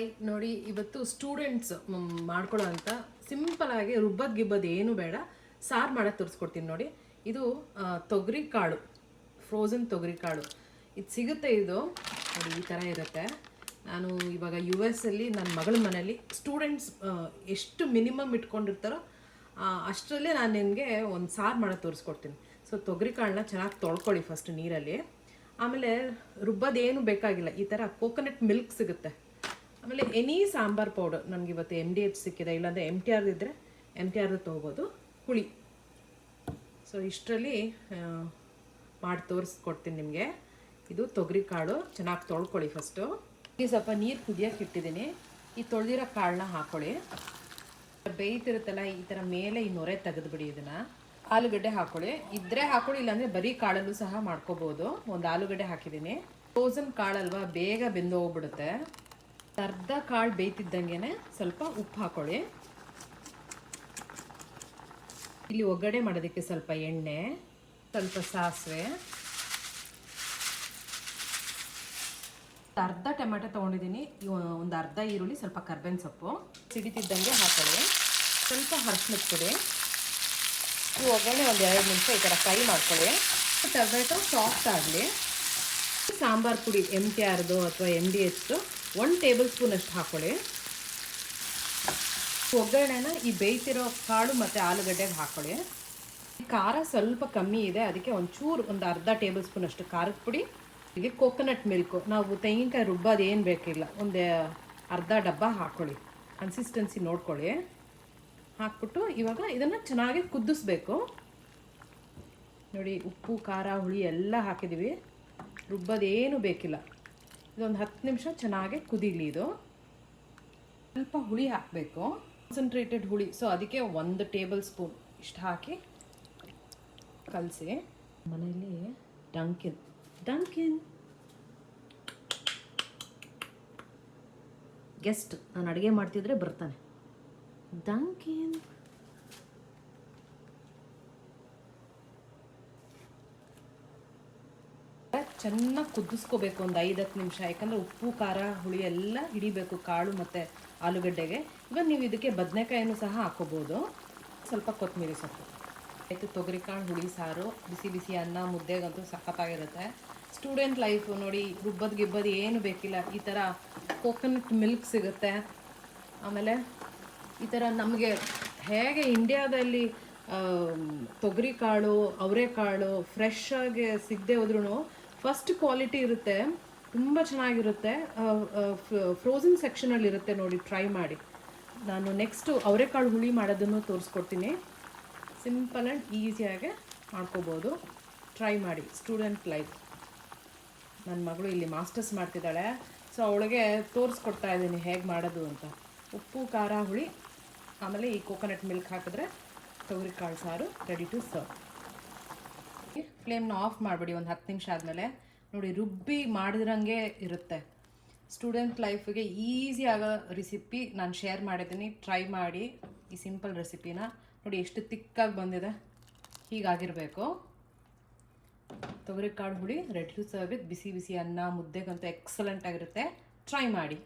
Hi ನೋಡಿ, ಇವತ್ತು students ಮಾಡ್ಕೊಳ್ಳೋ ಅಂತ ಸಿಂಪಲ್ ಆಗಿ ರುಬ್ಬದ್ ಗಿಬ್ಬದ್ ಏನು ಬೇಡ, ಸಾರು ಮಾಡೋದು ತೋರಿಸ್ಕೊಡ್ತೀನಿ ನೋಡಿ. ಇದು ತೊಗರಿ ಕಾಳು ಫ್ರೋಝನ್ ತೊಗರಿ ಕಾಳು. ಇದು ಸಿಗುತ್ತೆ ಇದು. ನೋಡಿ, ಈ ಥರ ಇರುತ್ತೆ. ನಾನು ಇವಾಗ ಯು ಎಸ್ ಅಲ್ಲಿ ನನ್ನ ಮಗಳ ಮನೇಲಿ ಸ್ಟೂಡೆಂಟ್ಸ್ ಎಷ್ಟು ಮಿನಿಮಮ್ ಇಟ್ಕೊಂಡಿರ್ತಾರೋ ಅಷ್ಟರಲ್ಲೇ ನಾನು ನಿಮಗೆ ಒಂದು ಸಾರು ಮಾಡೋದು ತೋರಿಸ್ಕೊಡ್ತೀನಿ. ಸೊ ತೊಗರಿ ಕಾಳನ್ನ ಚೆನ್ನಾಗಿ ತೊಳ್ಕೊಳ್ಳಿ ಫಸ್ಟ್ ನೀರಲ್ಲಿ. ಆಮೇಲೆ ರುಬ್ಬೋದೇನು ಬೇಕಾಗಿಲ್ಲ, ಈ ಥರ ಕೋಕೋನಟ್ ಮಿಲ್ಕ್ ಸಿಗುತ್ತೆ. ಆಮೇಲೆ ಎನಿ ಸಾಂಬಾರ್ ಪೌಡರ್ ನಮ್ಗೆ ಇವತ್ತು ಎಂ ಡಿ ಎಚ್ ಸಿಕ್ಕಿದೆ, ಇಲ್ಲಾಂದರೆ ಎಂ ಟಿ ಆರ್ ಇದ್ದರೆ ಎಂ ಟಿ ಆರ್ ತೊಗೋಬೋದು, ಹುಳಿ. ಸೊ ಇಷ್ಟರಲ್ಲಿ ಮಾಡಿ ತೋರಿಸ್ಕೊಡ್ತೀನಿ ನಿಮಗೆ. ಇದು ತೊಗರಿ ಕಾಳು, ಚೆನ್ನಾಗಿ ತೊಳ್ಕೊಳ್ಳಿ ಫಸ್ಟು ಈ ಸ್ವಲ್ಪ ನೀರು ಕುದಿಯೋಕೆ ಇಟ್ಟಿದ್ದೀನಿ. ಈ ತೊಳೆದಿರೋ ಕಾಳನ್ನ ಹಾಕ್ಕೊಳ್ಳಿ ಬೇಯ್ತಿರುತ್ತಲ್ಲ ಈ ಥರ ಮೇಲೆ ಈ ನೊರೆ ತೆಗೆದುಬಿಡಿ ಇದನ್ನು. ಆಲೂಗಡ್ಡೆ ಹಾಕೊಳ್ಳಿ. ಇದ್ರೆ ಹಾಕೊಳ್ಳಿ, ಇಲ್ಲಾಂದರೆ ಬರೀ ಕಾಳಲ್ಲೂ ಸಹ ಮಾಡ್ಕೋಬೋದು. ಒಂದು ಆಲೂಗಡ್ಡೆ ಹಾಕಿದ್ದೀನಿ. ಫ್ರೋಸನ್ ಕಾಳಲ್ವಾ, ಬೇಗ ಬೆಂದು ಹೋಗ್ಬಿಡುತ್ತೆ ಅರ್ಧ ಕಾಳು ಬೇಯ್ತಿದ್ದಂಗೆ ಸ್ವಲ್ಪ ಉಪ್ಪು ಹಾಕೊಳ್ಳಿ. ಇಲ್ಲಿ ಒಗ್ಗಡೆ ಮಾಡೋದಕ್ಕೆ ಸ್ವಲ್ಪ ಎಣ್ಣೆ, ಸ್ವಲ್ಪ ಸಾಸಿವೆ. ಅರ್ಧ ಟೊಮೆಟೊ ತೊಗೊಂಡಿದ್ದೀನಿ. ಒಂದು ಅರ್ಧ ಈರುಳ್ಳಿ, ಸ್ವಲ್ಪ ಕರ್ಬೇವಿನ ಸೊಪ್ಪು. ಸಿಡಿತಿದ್ದಂಗೆ ಹಾಕೊಳ್ಳಿ. ಸ್ವಲ್ಪ ಹರ್ಸ್ಲಿಕ್ಕೆ ಕೊಡಿ ಈ ಒಗ್ಗರಣೆ ಒಂದು ಎರಡು ನಿಮಿಷ ಈ ಥರ ಫ್ರೈ ಮಾಡ್ಕೊಳ್ಳಿ. ಟೊಮೆಟೊ ಸಾಫ್ಟ್ ಆಗಲಿ. ಸಾಂಬಾರು ಪುಡಿ ಎಂ ಟಿ ಆರ್ದು ಅಥವಾ ಎಂ ಡಿ ಎಚ್ದು ಒನ್ ಟೇಬಲ್ ಸ್ಪೂನ್ ಅಷ್ಟು ಹಾಕೊಳ್ಳಿ. ಒಗ್ಗರಣೆನ ಈ ಬೇಯ್ತಿರೋ ಕಾಳು ಮತ್ತು ಆಲೂಗಡ್ಡೆಗೆ ಹಾಕೊಳ್ಳಿ. ಖಾರ ಸ್ವಲ್ಪ ಕಮ್ಮಿ ಇದೆ, ಅದಕ್ಕೆ ಒಂಚೂರು ಒಂದು ಅರ್ಧ ಟೇಬಲ್ ಸ್ಪೂನ್ ಅಷ್ಟು ಖಾರದ ಪುಡಿ, ಹೀಗೆ ಕೋಕೋನಟ್ ಮಿಲ್ಕು ನಾವು ತೆಂಗಿನಕಾಯಿ ರುಬ್ಬೋದು ಏನು ಬೇಕಿಲ್ಲ, ಒಂದು ಅರ್ಧ ಡಬ್ಬ ಹಾಕ್ಕೊಳ್ಳಿ ಕನ್ಸಿಸ್ಟೆನ್ಸಿ ನೋಡ್ಕೊಳ್ಳಿ. ಹಾಕ್ಬಿಟ್ಟು ಇವಾಗ ಇದನ್ನು ಚೆನ್ನಾಗಿ ಕುದಿಸ್ಬೇಕು. ನೋಡಿ, ಉಪ್ಪು, ಖಾರ, ಹುಳಿ ಎಲ್ಲ ಹಾಕಿದ್ದೀವಿ ರುಬ್ಬೋದೇನು ಬೇಕಿಲ್ಲ. ಇದೊಂದು ಹತ್ತು ನಿಮಿಷ ಚೆನ್ನಾಗಿ ಕುದೀಲಿ ಇದು. ಸ್ವಲ್ಪ ಹುಳಿ ಹಾಕಬೇಕು. ಕಾನ್ಸಂಟ್ರೇಟೆಡ್ ಹುಳಿ. ಸೊ ಅದಕ್ಕೆ ಒಂದು ಟೇಬಲ್ ಸ್ಪೂನ್ ಇಷ್ಟು ಹಾಕಿ ಕಲಸಿ. ಮನೆಯಲ್ಲಿ ಡಂಕಿನ್ ಡಂಕಿನ್ ಗೆಸ್ಟ್ ನಾನು ಅಡುಗೆ ಮಾಡ್ತಿದ್ರೆ ಬರ್ತಾನೆ. ಡಂಕಿನ್ ಚೆನ್ನಾಗಿ ಕುದಿಸ್ಕೋಬೇಕು ಒಂದು ಐದು ಹತ್ತು ನಿಮಿಷ. ಯಾಕಂದರೆ ಉಪ್ಪು, ಖಾರ, ಹುಳಿ ಎಲ್ಲ ಹಿಡಿಬೇಕು ಕಾಳು ಮತ್ತು ಆಲೂಗಡ್ಡೆಗೆ. ಇವಾಗ ನೀವು ಇದಕ್ಕೆ ಬದನೆಕಾಯನ್ನು ಸಹ ಹಾಕೋಬೋದು. ಸ್ವಲ್ಪ ಕೊತ್ತಂಬರಿ ಸೊಪ್ಪು. ಆಯಿತು, ತೊಗರಿಕಾಳು, ಹುಳಿ, ಸಾರು, ಬಿಸಿ ಬಿಸಿ ಅನ್ನ, ಮುದ್ದೆಗಂತೂ ಸಖತ್ತಾಗಿರುತ್ತೆ. ಸ್ಟೂಡೆಂಟ್ ಲೈಫು ನೋಡಿ, ರುಬ್ಬದ್ ಗಿಬ್ಬದ್ ಏನು ಬೇಕಿಲ್ಲ. ಈ ಥರ ಕೋಕೋನಟ್ ಮಿಲ್ಕ್ ಸಿಗುತ್ತೆ. ಆಮೇಲೆ ಈ ಥರ ನಮಗೆ ಹೇಗೆ ಇಂಡಿಯಾದಲ್ಲಿ ತೊಗರಿ ಕಾಳು ಅವರೆಕಾಳು, ಫ್ರೆಶ್ ಆಗಿ ಸಿಗದೆ ಹೋದ್ರೂ ಫಸ್ಟ್ ಕ್ವಾಲಿಟಿ ಇರುತ್ತೆ, ತುಂಬ ಚೆನ್ನಾಗಿರುತ್ತೆ. ಫ್ರೋಝನ್ ಸೆಕ್ಷನಲ್ಲಿ ಇರುತ್ತೆ ನೋಡಿ ಟ್ರೈ ಮಾಡಿ. ನಾನು ನೆಕ್ಸ್ಟು ಅವರೆಕಾಳು ಹುಳಿ ಮಾಡೋದನ್ನು ತೋರಿಸ್ಕೊಡ್ತೀನಿ. ಸಿಂಪಲ್ ಆ್ಯಂಡ್ ಈಸಿಯಾಗಿ ಮಾಡ್ಕೋಬೋದು. ಟ್ರೈ ಮಾಡಿ ಸ್ಟೂಡೆಂಟ್ ಲೈಫ್ ನನ್ನ ಮಗಳು ಇಲ್ಲಿ ಮಾಸ್ಟರ್ಸ್ ಮಾಡ್ತಿದ್ದಾಳೆ. ಸೊ ಅವಳಿಗೆ ತೋರಿಸ್ಕೊಡ್ತಾ ಇದ್ದೀನಿ ಹೇಗೆ ಮಾಡೋದು ಅಂತ. ಉಪ್ಪು, ಖಾರ, ಹುಳಿ, ಆಮೇಲೆ ಈ ಕೋಕೋನಟ್ ಮಿಲ್ಕ್ ಹಾಕಿದ್ರೆ ತೊಗರಿ ಕಾಳು ಸಾರು ರೆಡಿ ಟು ಸರ್ವ್ ಫ್ಲೇಮ್ನ ಆಫ್ ಮಾಡಿಬಿಡಿ, ಒಂದು ಹತ್ತು ನಿಮಿಷ ಆದಮೇಲೆ. ನೋಡಿ, ರುಬ್ಬಿ ಮಾಡಿದ್ರಂಗೆ ಇರುತ್ತೆ. ಸ್ಟೂಡೆಂಟ್ ಲೈಫಿಗೆ ಈಸಿ ಆಗೋ ರೆಸಿಪಿ ನಾನು ಶೇರ್ ಮಾಡಿದ್ದೀನಿ. ಟ್ರೈ ಮಾಡಿ ಈ ಸಿಂಪಲ್ ರೆಸಿಪಿನ. ನೋಡಿ, ಎಷ್ಟು ತಿಕ್ಕಾಗಿ ಬಂದಿದೆ. ಹೀಗಾಗಿರಬೇಕು. ತೊಗರಿಕಾಳು ಹುಳಿ, ರೆಡ್ ಟು ಸರ್ವ್ ವಿತ್ ಬಿಸಿ ಬಿಸಿ ಅನ್ನ, ಮುದ್ದೆಗಂತೂ ಎಕ್ಸಲೆಂಟ್ ಆಗಿರುತ್ತೆ. ಟ್ರೈ ಮಾಡಿ.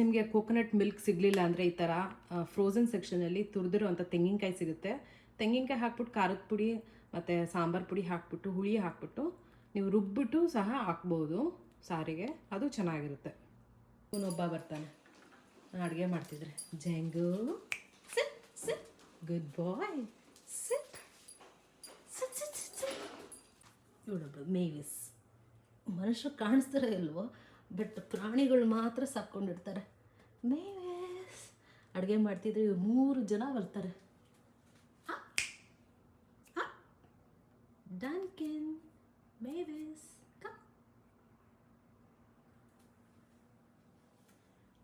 ನಿಮಗೆ ಕೋಕೋನಟ್ ಮಿಲ್ಕ್ ಸಿಗಲಿಲ್ಲ ಅಂದರೆ ಈ ಥರ ಫ್ರೋಝನ್ ಸೆಕ್ಷನಲ್ಲಿ ತುರಿದಿರುವಂಥ ತೆಂಗಿನಕಾಯಿ ಸಿಗುತ್ತೆ. ತೆಂಗಿನಕಾಯಿ ಹಾಕ್ಬಿಟ್ಟು ಖಾರದ ಪುಡಿ ಮತ್ತು ಸಾಂಬಾರು ಪುಡಿ ಹಾಕ್ಬಿಟ್ಟು, ಹುಳಿ ಹಾಕ್ಬಿಟ್ಟು ನೀವು ರುಬ್ಬಿಟ್ಟು ಸಹ ಹಾಕ್ಬೋದು ಸಾರಿಗೆ. ಅದು ಚೆನ್ನಾಗಿರುತ್ತೆ. ಇವನೊಬ್ಬ ಬರ್ತಾನೆ. ಅಡುಗೆ ಮಾಡ್ತಿದ್ರೆ. ಜಂಗು. Sit good boy sit sit Mavis. ಮನುಷ್ಯರು ಕಾಣಿಸ್ತಾರೆ ಇಲ್ವೋ? ಬಟ್ ಪ್ರಾಣಿಗಳು ಮಾತ್ರ ಸಾಕೊಂಡಿರ್ತಾರೆ ಮೇವಿಸ್. ಅಡುಗೆ ಮಾಡ್ತಿದ್ರೆ ಮೂರು ಜನ ಬರ್ತಾರೆ. ಡನ್ಕಿನ್ Mavis, come.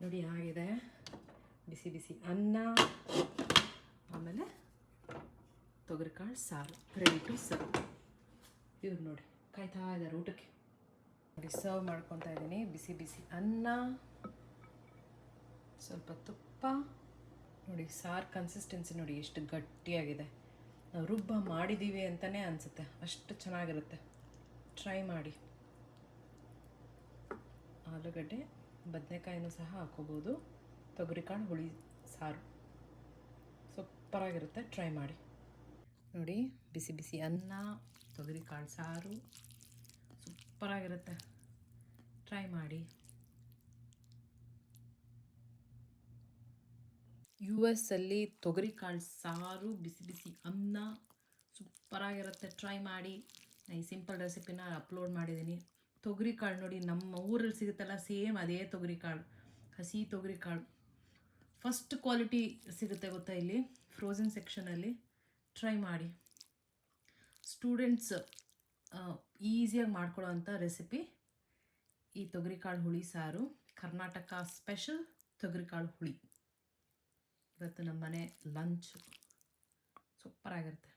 ನೋಡಿ ಆಗಿದೆ ಬಿಸಿ ಬಿಸಿ ಅನ್ನ ಆಮೇಲೆ ತೊಗರಿಕಾಳು ಸಾರು ರೆಡಿ ಟು ಸರ್ವ್ ಇವ್ರು ನೋಡಿ ಕಾಯ್ತಾ ಇದ್ದಾರೆ ಊಟಕ್ಕೆ. ನೋಡಿ ಸರ್ವ್ ಮಾಡ್ಕೊತಾ ಇದ್ದೀನಿ. ಬಿಸಿ ಬಿಸಿ ಅನ್ನ ಸ್ವಲ್ಪ ತುಪ್ಪ. ನೋಡಿ ಸಾರು ಕನ್ಸಿಸ್ಟೆನ್ಸಿ ನೋಡಿ ಎಷ್ಟು ಗಟ್ಟಿಯಾಗಿದೆ. ರುಬ್ಬ ಮಾಡಿದ್ದೀವಿ ಅಂತಲೇ ಅನಿಸುತ್ತೆ. ಅಷ್ಟು ಚೆನ್ನಾಗಿರುತ್ತೆ. ಟ್ರೈ ಮಾಡಿ. ಆಲೂಗಡ್ಡೆ, ಬದನೆಕಾಯಿನೂ ಸಹ ಹಾಕೋಬೋದು ತೊಗರಿಕಾಳು, ಹುಳಿ, ಸಾರು. ಸೂಪರಾಗಿರುತ್ತೆ. ಟ್ರೈ ಮಾಡಿ. ನೋಡಿ, ಬಿಸಿ ಬಿಸಿ ಅನ್ನ, ತೊಗರಿಕಾಳು, ಸಾರು. ಸೂಪರಾಗಿರುತ್ತೆ. ಟ್ರೈ ಮಾಡಿ. ಯು ಎಸ್ ಅಲ್ಲಿ ತೊಗರಿಕಾಳು ಸಾರು, ಬಿಸಿ ಬಿಸಿ ಅನ್ನ ಸೂಪರಾಗಿರುತ್ತೆ. ಟ್ರೈ ಮಾಡಿ. ಈ ಸಿಂಪಲ್ ರೆಸಿಪಿನ ಅಪ್ಲೋಡ್ ಮಾಡಿದ್ದೀನಿ. ತೊಗರಿಕಾಳು ನೋಡಿ ನಮ್ಮ ಊರಲ್ಲಿ ಸಿಗುತ್ತಲ್ಲ ಸೇಮ್ ಅದೇ ತೊಗರಿಕಾಳು ಹಸಿ ತೊಗರಿಕಾಳು ಫಸ್ಟ್ ಕ್ವಾಲಿಟಿ ಸಿಗುತ್ತೆ ಗೊತ್ತಾ ಇಲ್ಲಿ? ಫ್ರೋಝನ್ ಸೆಕ್ಷನಲ್ಲಿ ಟ್ರೈ ಮಾಡಿ. ಸ್ಟೂಡೆಂಟ್ಸ್ ಈಸಿಯಾಗಿ ಮಾಡ್ಕೊಳ್ಳೋ ಅಂಥ ರೆಸಿಪಿ ಈ ತೊಗರಿಕಾಳು ಹುಳಿ ಸಾರು. ಕರ್ನಾಟಕ ಸ್ಪೆಷಲ್ ತೊಗರಿಕಾಳು ಹುಳಿ. ಇವತ್ತು ನಮ್ಮ ಮನೆ ಲಂಚ್ ಸೂಪರಾಗಿರುತ್ತೆ